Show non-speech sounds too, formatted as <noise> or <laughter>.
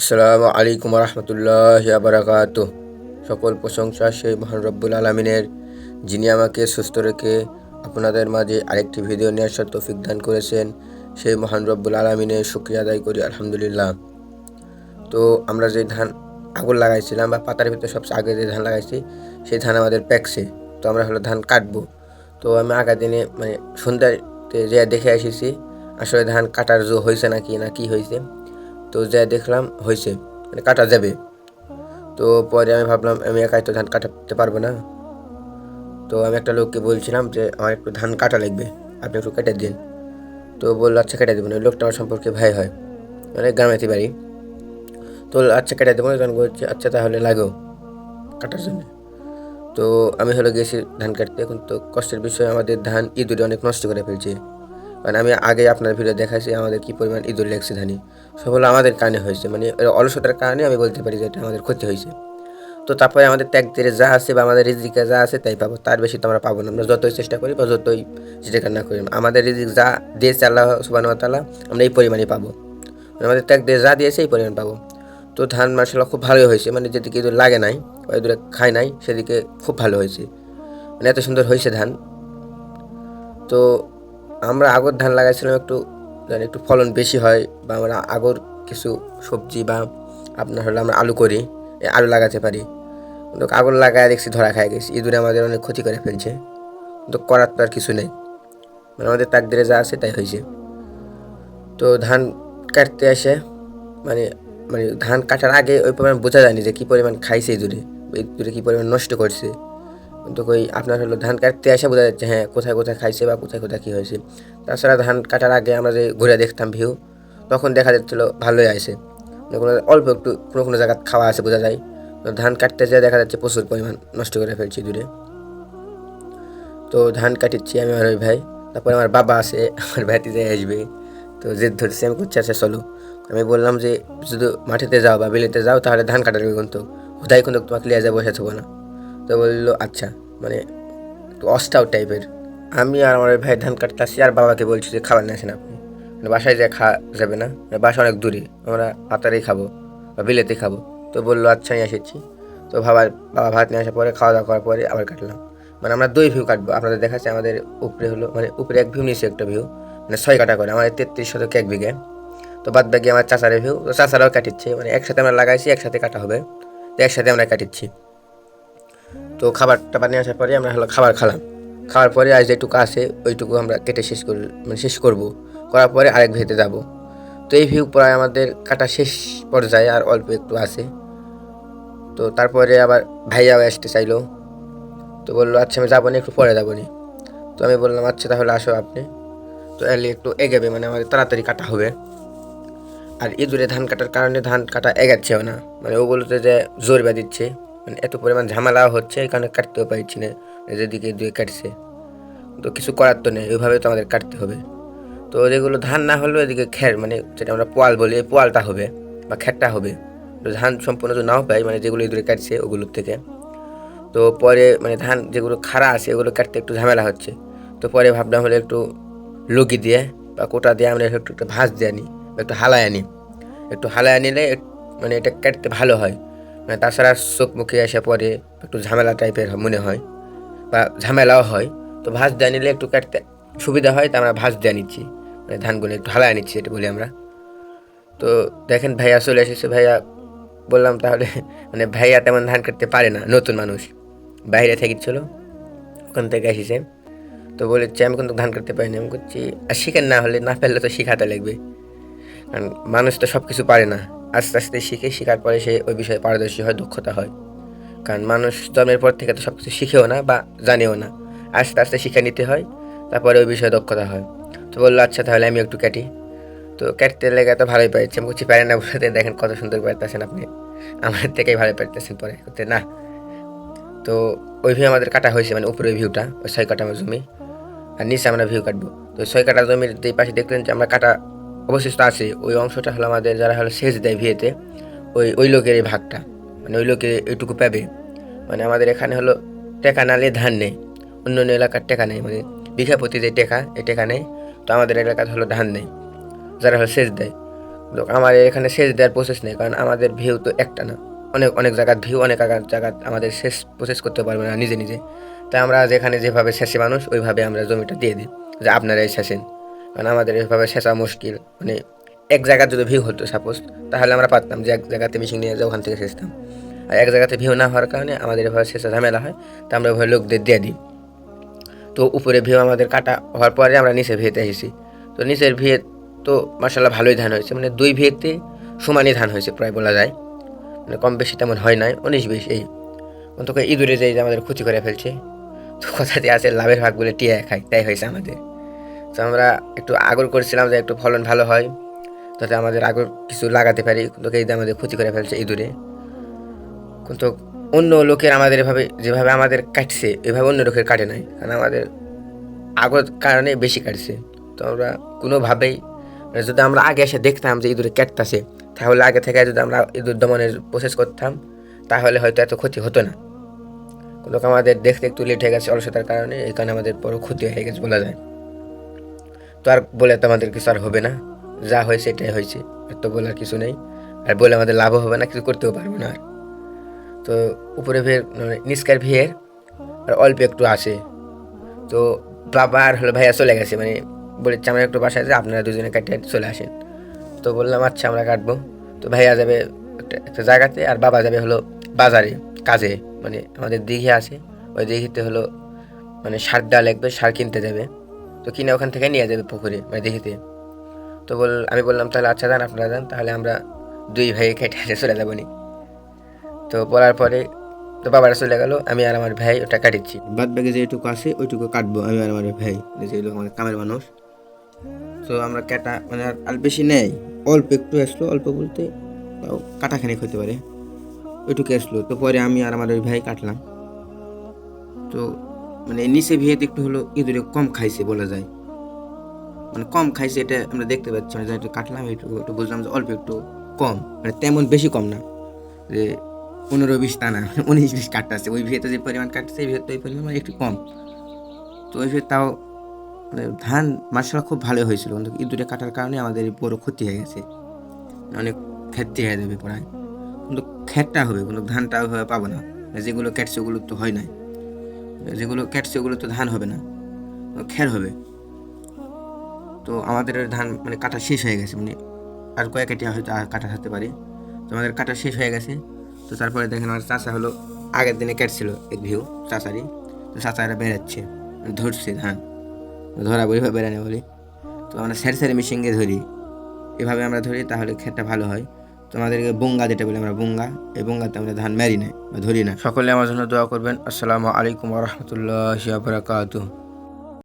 আসসালামু আলাইকুম রহমতুল্লাহ বারাকাত সকল প্রশংসা সেই মহান রব্বুল আলমিনের, যিনি আমাকে সুস্থ রেখে আপনাদের মাঝে আরেকটি ভিডিও নিয়ে আসার তৌফিক দান করেছেন, সেই মহান রব্বুল আলমিনের শুক্রিয়া আদায় করি, আলহামদুলিল্লাহ। তো আমরা যে ধান, আগুন লাগাইছিলাম বা পাতার ভিতরে সবচেয়ে আগে যে ধান লাগাইছি, সেই ধান আমাদের প্যাকছে তো আমরা হলো ধান কাটবো। তো আমি আগা দিনে মানে সন্ধ্যাতে যে দেখে এসেছি, আসলে ধান কাটার জো হয়েছে নাকি না কি হয়েছে তো যা দেখলাম হয়েছে মানে কাটা যাবে। তো পরে আমি ভাবলাম, আমি একাই তো ধান কাটাতে পারব না। তো আমি একটা লোককে বলছিলাম যে, আমার একটু ধান কাটা লাগবে। আপনি একটু কেটে দিন। তো বলল আচ্ছা কেটে দেবেন ওই লোকটা আমার সম্পর্কে ভাই হয়। মানে গ্রামেতে বাড়ি। তো আচ্ছা কেটে দেবো তখন বলছি আচ্ছা তাহলে লাগো কাটার জন্য। তো আমি হলো গেছি ধান কাটতে। এখন তো কষ্টের বিষয়, আমাদের ধান ইঁদুরে অনেক নষ্ট করে ফেলছে। কারণ আমি আগে আপনার ভিডিও দেখাইছি, আমাদের কি পরিমাণ ইঁদুর লেগছে ধানি। সব হলো আমাদের কারণে হয়েছে মানে অলসতার কারণে আমি বলতে পারি যে এটা আমাদের ক্ষতি হয়েছে। তো তারপরে আমাদের ত্যাগ দিয়ে যা আছে বা আমাদের রিজিকে যা আছে তাই পাবো, তার বেশি তো আমরা পাবো না। আমরা যতই চেষ্টা করি বা যতই যেটা না করি, আমাদের রিজিক যা দিয়েছে আল্লাহ সুবান তালা আমরা এই পরিমাণে পাবো। মানে আমাদের ত্যাগ দিয়ে যা দিয়েছে এই পরিমাণ পাবো। তো ধান মার্শাল্লাহ খুব ভালোই হয়েছে মানে যেদিকে ইঁদুর লাগে নাই বা ইঁদুরে খায় নাই, সেদিকে খুব ভালো হয়েছে। মানে এত সুন্দর হয়েছে ধান। তো আমরা আগর ধান লাগাইছিলাম একটু, যেন একটু ফলন বেশি হয় বা আমরা আগর কিছু সবজি বা আপনার হলো আমরা আলু করি আলু লাগাতে পারি। কিন্তু আগর লাগায় দেখছি ধরা খায় গেছি, ইঁদুরে আমাদের অনেক ক্ষতি করে ফেলছে। কিন্তু করার তো আর কিছু নেই। মানে আমাদের তাক তাকদিরে যা আছে তাই হয়েছে। তো ধান কাটতে আসে মানে মানে ধান কাটার আগে ওই পরিমাণ বোঝা যায়নি যে কী পরিমাণ খাইছে ইঁদুরে ইঁদুরে কী পরিমাণ নষ্ট করছে। কিন্তু ওই আপনার হলো ধান কাটতে আসে বোঝা যাচ্ছে হ্যাঁ কোথায় কোথায় খাইছে বা কোথায় কোথায় কী হয়েছে। তাছাড়া ধান কাটার আগে আমরা যে ঘুরে দেখতাম ভিউ তখন দেখা যাচ্ছিল ভালোই আসে কোনো অল্প একটু কোনো কোনো জায়গায় খাওয়া আছে বোঝা যায়। ধান কাটতে যেয়ে দেখা যাচ্ছে প্রচুর পরিমাণ নষ্ট করে ফেলছি দূরে। তো ধান কাটিচ্ছি আমি আর ওই ভাই, তারপরে আমার বাবা আছে, আমার যাই আসবে, তো জেদ ধরছে আমি করছি আচ্ছা চলো। আমি বললাম যে, শুধু মাঠেতে যাও বা বিলেতে যাও, তাহলে ধান কাটার কিন্তু, কোথায় কিন্তু তোমাকে লিয়ে যা বসে থাকব না। তো বলল আচ্ছা। মানে অস্টাও টাইপের। আমি আর আমার ভাই ধান কাটতে কাটতেছি, আর বাবাকে বলছি যে খাবার নিয়ে আসেন আপনি। মানে বাসায় যা খাওয়া যাবে না মানে বাসা অনেক দূরে, আমরা পাতারেই খাব বা বিলেতে খাব। তো বলল আচ্ছা আমি এসেছি। তো বাবা বাবা ভাত নিয়ে আসার পরে, খাওয়া দাওয়া করার পরে আবার কাটলাম। মানে আমরা দুই ভিউ কাটবো। আপনাদের দেখাচ্ছে, আমাদের উপরে হলো মানে উপরে এক ভিউ নিচে একটা ভিউ মানে ছয় কাটা করে, আমাদের তেত্রিশ শতক এক বিঘে। তো বাদ বাকি আমার চাচারের ভিউ তো চাচারাও কাটিচ্ছে মানে একসাথে আমরা লাগাইছি, একসাথে কাটা হবে। তো একসাথে আমরা কাটিচ্ছি। তো খাবার টাবার নিয়ে আসার পরে আমরা হলো খাবার খেলাম। খাওয়ার পরে আজ যেটুকু আছে, ওইটুকু আমরা কেটে শেষ করি মানে শেষ করব। করার পরে আরেক ভিউতে যাব। তো এই ভিউ প্রায় আমাদের কাটা শেষ পর্যায়ে আর অল্প একটু আছে। তো তারপরে আবার ভাইয়াও আসতে চাইলো। তো বলল আচ্ছা আমি যাব না, একটু পরে যাব নি। তো আমি বললাম আচ্ছা তাহলে আসো আপনি। তো এলে একটু এগেবে মানে আমাদের তাড়াতাড়ি কাটা হবে। আর ইঁদুরে ধান কাটার কারণে ধান কাটা এগাচ্ছেও না। মানে ও বলতে যে জোর বা দিচ্ছে। মানে এত পরিমাণ ঝামেলাও হচ্ছে, এখানে কাটতেও পারছি না যেদিকে দুয়ে কাটছে। তো কিছু করার তো নেই ওইভাবে তো আমাদের কাটতে হবে। তো যেগুলো ধান না হলেও এদিকে খ্যার মানে যেটা আমরা পোয়াল বলি, এই পোয়ালটা হবে বা খ্যারটা হবে। তো ধান সম্পূর্ণ তো নাও পাই মানে যেগুলো ইঁদুরে কাটছে ওগুলোর থেকে। তো পরে মানে ধান যেগুলো খাড়া আছে ওগুলো কাটতে একটু ঝামেলা হচ্ছে। তো পরে ভাবলাম হলে একটু লগি দিয়ে বা কোটা দিয়ে আমরা একটু একটু ভাঁজ দিয়ে আনি একটু হালায় আনি। একটু হালায় আনিলে মানে এটা কাটতে ভালো হয়। তাছাড়া চোখ মুখে আসে পরে একটু ঝামেলা টাইপের মনে হয়, বা ঝামেলাও হয়। তো ভাঁজ দিয়ে নিলে একটু কাটতে সুবিধা হয়, তা আমরা ভাঁজ দিয়ে নিচ্ছি। মানে ধানগুলো একটু হালায় নিচ্ছি, এটা বলি আমরা। তো দেখেন ভাইয়া চলে এসেছে, ভাইয়া বললাম তাহলে <laughs> মানে ভাইয়া তেমন ধান কাটতে পারে না, নতুন মানুষ। বাইরে থেকেছিল, ওখান থেকে এসেছে। তো বলেছে, আমি কিন্তু ধান কাটতে পারি না। আমি করছি আর শিখেন না হলে না পারলে তো শিখাতে লাগবে। কারণ মানুষ তো সব কিছু পারে না। আস্তে আস্তে শিখে শেখার পরে সে ওই বিষয়ে পারদর্শী হয়, দক্ষতা হয়। কারণ মানুষ জন্মের পর থেকে তো সব কিছু শিখেও না বা জানেও না। আস্তে আস্তে শিখে নিতে হয়, তারপরে ওই বিষয়ে দক্ষতা হয়। তো বলল আচ্ছা তাহলে আমি একটু কাটি তো কাটতে লেগে তো ভালোই পাইছি আমি পারেন না বলতে দেখেন কত সুন্দর পারতেছেন আপনি। আমার থেকেই ভালো পারতেছেন পরে। করতে না। তো ওই ভিউ আমাদের কাটা হয়েছে মানে উপরে ভিউটা ওই ছয় কাটা জমি। আর নিচে আমরা ভিউ কাটবো। তো ছয় কাটা জমির যে পাশে দেখলেন যে আমরা কাটা অবশিষ্ট আছে, ওই অংশটা হলো আমাদের যারা হলো সেচ দেয় ভিয়েতে, ওই ওই লোকের এই ভাগটা। মানে ওই লোকের এইটুকু পাবে। মানে আমাদের এখানে হলো টেকা নালে ধান নেই। অন্য অন্য এলাকার টেকা নেই। মানে বিঘা প্রতি যে টেকা, এই টেকা নেই। তো আমাদের এলাকাতে হলো ধান নেই। যারা হলো সেচ দেয়। আমার এখানে সেচ দেওয়ার প্রসেস নেই। কারণ আমাদের ভিউ তো একটা না। অনেক অনেক জায়গার ভিউ, অনেক জায়গা আমাদের শেষ প্রসেস করতে পারবে না নিজে নিজে। তাই আমরা যেখানে যেভাবে শেষে মানুষ, ওইভাবে আমরা জমিটা দিয়ে দিই। যে আপনারাই শেষেন কারণ আমাদের এভাবে শেষা মুশকিল মানে এক জায়গার যদি ভিউ হতো সাপোজ তাহলে আমরা পারতাম যে এক জায়গাতে মেশিন নিয়ে যাই ওখান থেকে শেষতাম আর এক জায়গাতে ভিউ না হওয়ার কারণে আমাদের এভাবে শেষে ঝামেলা হয়, তা আমরা ওইভাবে লোকদের দিয়ে দিই। তো উপরে ভিউ আমাদের কাটা হওয়ার পরে আমরা নিচে ভিয়েতে এসেছি। তো নিচের ভিয়ে তো মার্শাল্লাহ ভালোই ধান হয়েছে মানে দুই ভিয়েতে সমানই ধান হয়েছে প্রায় বলা যায়। মানে কম বেশি তেমন হয় নাই, উনিশ বিশ এই। তোকে ইঁদুরে যে আমাদের ক্ষতি করে ফেলছে। তো কথাতে আছে, লাভের ভাগ বলে টিয়া খাই তাই হয়েছে আমাদের। তো আমরা একটু আগর করেছিলাম যে একটু ফলন ভালো হয় যাতে আমাদের আগর কিছু লাগাতে পারি, কিন্তু এই আমাদের ক্ষতি করে ফেলছে ইঁদুরে। কিন্তু অন্য লোকের আমাদের এভাবে, যেভাবে আমাদের কাটছে, এভাবে অন্য লোকের কাটে নাই, কারণ আমাদের আগর কারণে বেশি কাটছে। তো আমরা কোনোভাবেই মানে যদি আমরা আগে এসে দেখতাম যে ইঁদুরে কাটতেছে, তাহলে আগে থেকে যদি আমরা ইঁদুর দমনের প্রসেস করতাম, তাহলে হয়তো এত ক্ষতি হতো না। কিন্তু আমাদের দেখতে একটু লেট হয়ে গেছে অলসতার কারণে, এই কারণে আমাদের বড় ক্ষতি হয়ে গেছে বলা যায়। আর বলে তো আমাদের কিছু আর হবে না। যা হয়েছে এটাই হয়েছে। আর তো বলার কিছু নেই। আর বলে আমাদের লাভও হবে না, কিছু করতেও পারব না আর। তো উপরে ভিড় মানে নিষ্কার ভিয়ের আর অল্প একটু আসে। তো বাবা আর হলো ভাইয়া চলে গেছে মানে বলেছে আমরা একটু বাসায় যে আপনারা দুজনে কাটিয়ে চলে আসেন। তো বললাম আচ্ছা আমরা কাটবো। তো ভাইয়া যাবে একটা একটা জায়গাতে, আর বাবা যাবে হলো বাজারে, কাজে। মানে আমাদের দিঘি আছে। ওই দিঘিতে হলো মানে সার ডাল লাগবে সার কিনতে যাবে। তো কিনে ওখান থেকে নিয়ে যাবে পুকুরে মানে দিঘিতে তো বল, আমি বললাম, তাহলে আচ্ছা যান আপনারা যান, তাহলে আমরা দুই ভাই কেটে চলে যাব নি। তো বলার পরে তো বাবারা চলে গেল, আমি আর আমার ভাই ওটা কাটিচ্ছি। বাদ বাকি যেটুকু আছে, ওইটুকু কাটবো, আমি আর আমার ভাই যেগুলো আমার কামের মানুষ। তো আমরা কাটা মানে আর- আর বেশি নেই, অল্প একটু আসলো, অল্প বলতে তাও কাটাখানিক হতে পারে, ওইটুকু আসলো। তো পরে আমি আর আমার ওই ভাই কাটলাম। তো মানে নিচে ভিয়েতে একটু হলো ইঁদুরে কম খাইছে বলা যায়। মানে কম খাইছে এটা আমরা দেখতে পাচ্ছি মানে একটু কাটলাম একটু একটু বুঝলাম যে অল্প একটু কম মানে তেমন বেশি কম না। যে পনেরো বিশ তা না, <laughs> উনিশ বিশ কাটতেছে ওই ভিয়েতে যে পরিমাণ কাটছে ভিয়েতে ওই পরিমাণ মানে একটু কম। তো ওই তাও মানে ধান মার্শাল খুব ভালো হয়েছিল, কিন্তু ইঁদুরে কাটার কারণে আমাদের বড় ক্ষতি হয়ে গেছে। অনেক ক্ষতি হয়ে যাবে প্রায় কিন্তু খেটটা হবে, কিন্তু ধানটা পাবো না। যেগুলো কাটছে ওগুলো তো হয় নাই। যেগুলো কাটছে ওগুলো তো ধান হবে না। খের হবে। তো আমাদের ধান মানে কাটা শেষ হয়ে গেছে। মানে আর কয়েক কাটিয়া হয়তো কাটা থাকতে পারে। তো আমাদের কাটা শেষ হয়ে গেছে। তো তারপরে দেখেন আমার চাষা হলো, আগের দিনে কেটছিল এক ভিউ চাষারই। তো চাষারা বেরাচ্ছে মানে ধরছে ধান। ধরা বলি বা বেড়ানো বলি। তো আমরা স্যার স্যারে মেশিনকে ধরি। এভাবে আমরা ধরি তাহলে ক্ষেতটা ভালো হয়। তো বুঙ্গা যেটা বলি আমরা, বুঙ্গা। এই বঙ্গাতে আমরা ধান মারি না বা ধরি না সকলে আমার জন্য দোয়া করবেন। আসসালামু আলাইকুম রহমতুল্লাহ